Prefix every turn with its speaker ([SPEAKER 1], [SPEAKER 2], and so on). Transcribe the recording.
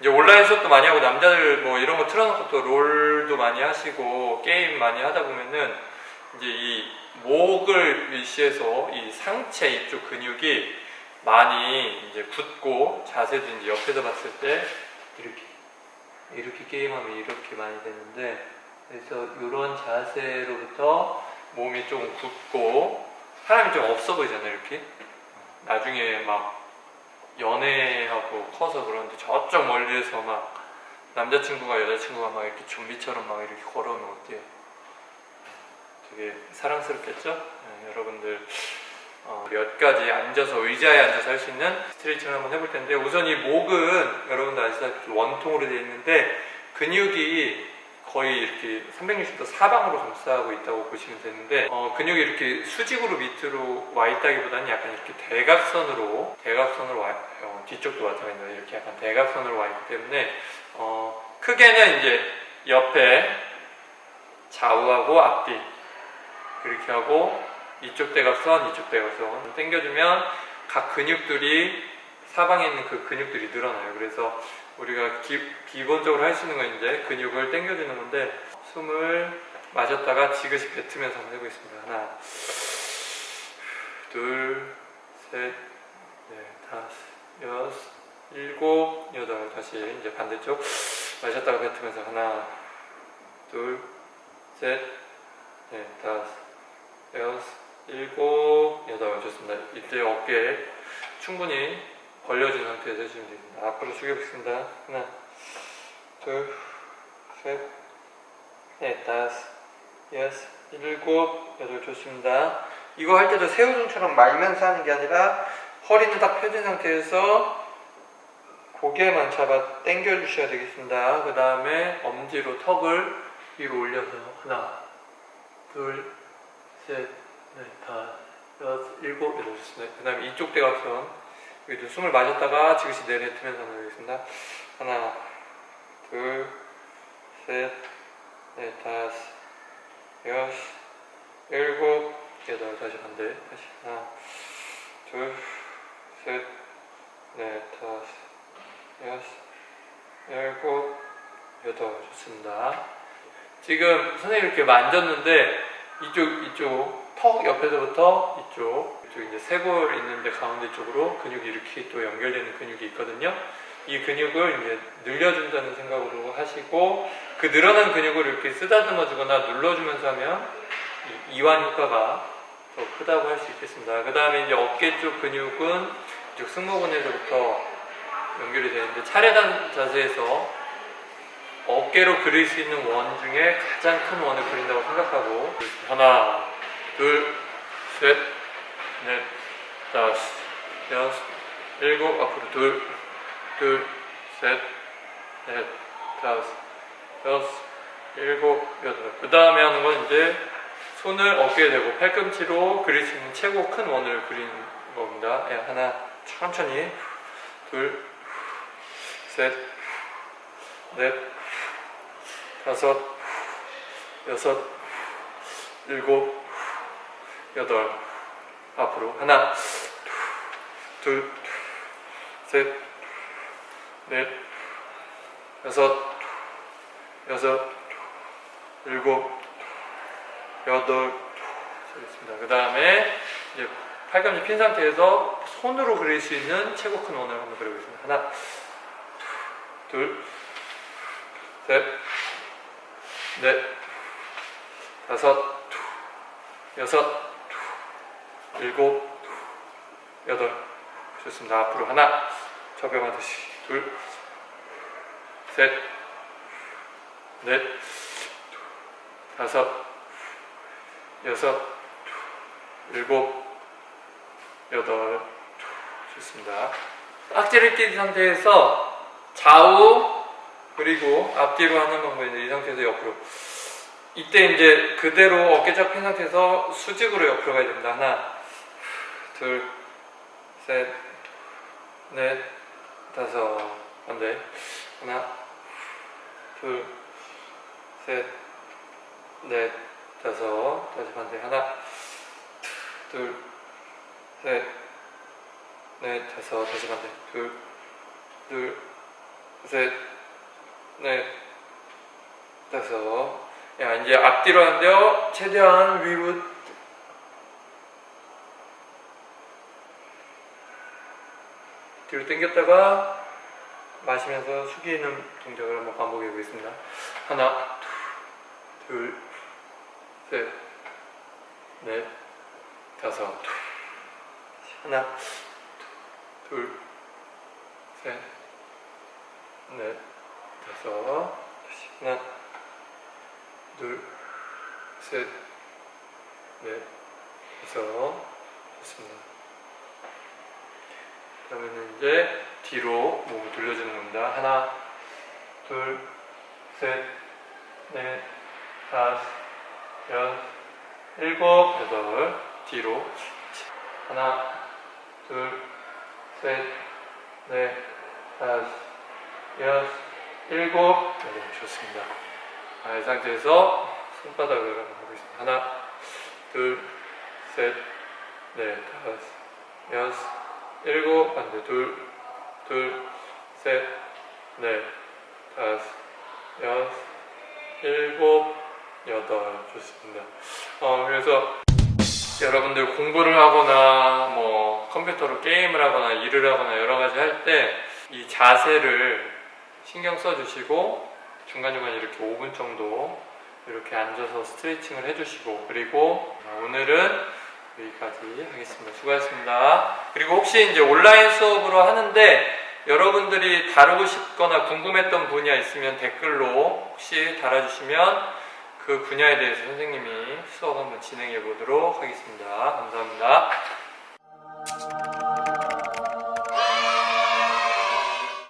[SPEAKER 1] 이제 온라인 수업도 많이 하고 남자들 뭐 이런 거 틀어놓고 또 롤도 많이 하시고 게임 많이 하다 보면은 이제 이 목을 위시해서 이 상체 이쪽 근육이 많이 이제 굳고 자세도 이제 옆에서 봤을 때 이렇게 이렇게 게임하면 이렇게 많이 되는데 그래서 이런 자세로부터 몸이 좀 굳고 사람이 좀 없어 보이잖아요 이렇게. 나중에 막 연애하고 커서 그러는데 저쪽 멀리에서 막 남자친구가 여자친구가 막 이렇게 좀비처럼 막 이렇게 걸어오면 어때요? 되게 사랑스럽겠죠? 네, 여러분들 어, 몇 가지 앉아서 의자에 앉아서 할 수 있는 스트레칭을 한번 해볼 텐데 우선 이 목은 여러분들 아시다시피 원통으로 되어 있는데 근육이 거의 이렇게 360도 사방으로 감싸고 있다고 보시면 되는데 어, 근육이 이렇게 수직으로 밑으로 와 있다기보다는 약간 이렇게 대각선으로 대각선으로 와 어, 뒤쪽도 마찬가지입니다. 이렇게 약간 대각선으로 와 있기 때문에 어, 크게는 이제 옆에 좌우하고 앞뒤 그렇게 하고 이쪽 대각선 이쪽 대각선 당겨주면 각 근육들이 사방에 있는 그 근육들이 늘어나요. 그래서 우리가 기, 본적으로 할 수 있는 건 이제 근육을 당겨주는 건데 숨을 마셨다가 지그시 뱉으면서 한번 해보겠습니다. 하나, 둘, 셋, 넷, 다섯, 여섯, 일곱, 여덟. 다시 이제 반대쪽 마셨다가 뱉으면서 하나, 둘, 셋, 넷, 다섯, 여섯, 일곱, 여덟. 좋습니다. 이때 어깨 충분히 벌려진 상태에서 해주시면 됩니다. 앞으로 숙여보겠습니다. 하나, 둘, 셋, 넷, 다섯, 여섯, 일곱, 여덟. 좋습니다. 이거 할 때도 새우등처럼 말면서 하는 게 아니라 허리는 딱 펴진 상태에서 고개만 잡아 당겨 주셔야 되겠습니다. 그 다음에 엄지로 턱을 위로 올려서 하나, 둘, 셋, 넷, 다섯, 여섯, 일곱, 여덟. 좋습니다. 그 다음에 이쪽 대각선 여기도 숨을 마셨다가 지그시 내뱉으면서 한번 해보겠습니다. 하나, 둘, 셋, 넷, 다섯, 여섯, 일곱, 여덟. 다시 반대. 다시 하나, 둘, 셋, 넷, 다섯, 여섯, 일곱, 여덟. 좋습니다. 지금 선생님 이렇게 만졌는데 이쪽 이쪽 턱 옆에서부터 이쪽 이쪽 이제 쇄골 있는데 가운데 쪽으로 근육이 이렇게 또 연결되는 근육이 있거든요. 이 근육을 이제 늘려준다는 생각으로 하시고 그 늘어난 근육을 이렇게 쓰다듬어주거나 눌러주면서 하면 이 이완 효과가 더 크다고 할 수 있겠습니다. 그 다음에 이제 어깨 쪽 근육은 이쪽 승모근에서부터 연결이 되는데 차례단 자세에서 어깨로 그릴 수 있는 원 중에 가장 큰 원을 그린다고 생각하고 하나, 둘, 셋, 넷, 다섯, 여섯, 일곱 앞으로 둘, 둘, 셋, 넷, 다섯, 여섯, 일곱, 여덟. 그 다음에 하는 건 이제 손을 어깨에 대고 팔꿈치로 그릴 수 있는 최고 큰 원을 그리는 겁니다. 예, 하나, 천천히, 둘, 셋, 넷, 다섯, 여섯, 일곱, 여덟. 앞으로. 하나, 둘, 셋, 넷, 여섯, 여섯, 일곱, 여덟. 되겠습니다. 그 다음에 이제 팔꿈치 핀 상태에서 손으로 그릴 수 있는 최고 큰 원을 한번 그려보겠습니다. 하나, 둘, 셋, 넷, 다섯, 여섯, 일곱, 여덟. 좋습니다. 앞으로 하나, 접영하듯이. 둘, 셋, 넷, 다섯, 여섯, 일곱, 여덟. 좋습니다. 악지를 낀 상태에서 좌우 그리고 앞뒤로 하는 방법인데 이 상태에서 옆으로 이때 이제 그대로 어깨 잡힌 상태에서 수직으로 옆으로 가야 됩니다 하나 둘 셋 넷 다섯 반대 하나 둘 셋 넷 다섯 다시 반대 하나 둘 셋 넷 다섯 다시 반대 둘 둘 셋넷 셋, 넷, 다섯. 야, 이제 앞뒤로 하는데요. 최대한 위로. 뒤로 당겼다가 마시면서 숙이는 동작을 한번 반복해 보겠습니다. 하나, 둘, 셋, 넷, 다섯. 하나, 둘, 셋, 넷, 다섯. 하나, 둘, 셋, 넷, 다섯. 좋습니다. 그러면 이제 뒤로 몸을 돌려주는 겁니다. 하나, 둘, 셋, 넷, 다섯, 여섯, 일곱, 여덟. 뒤로. 하나, 둘, 셋, 넷, 다섯, 여섯, 일곱. 여덟. 좋습니다. 아, 이 상태에서 손바닥을 한번 해보겠습니다. 하나, 둘, 셋, 넷, 다섯, 여섯, 일곱, 반대 둘, 둘, 셋, 넷, 다섯, 여섯, 일곱, 여덟. 좋습니다. 어, 그래서 여러분들 공부를 하거나 뭐 컴퓨터로 게임을 하거나 일을 하거나 여러 가지 할 때 이 자세를 신경 써주시고 중간중간 이렇게 5분 정도 이렇게 앉아서 스트레칭을 해주시고 그리고 오늘은 여기까지 하겠습니다. 수고하셨습니다. 그리고 혹시 이제 온라인 수업으로 하는데 여러분들이 다루고 싶거나 궁금했던 분야 있으면 댓글로 혹시 달아주시면 그 분야에 대해서 선생님이 수업 한번 진행해 보도록 하겠습니다. 감사합니다.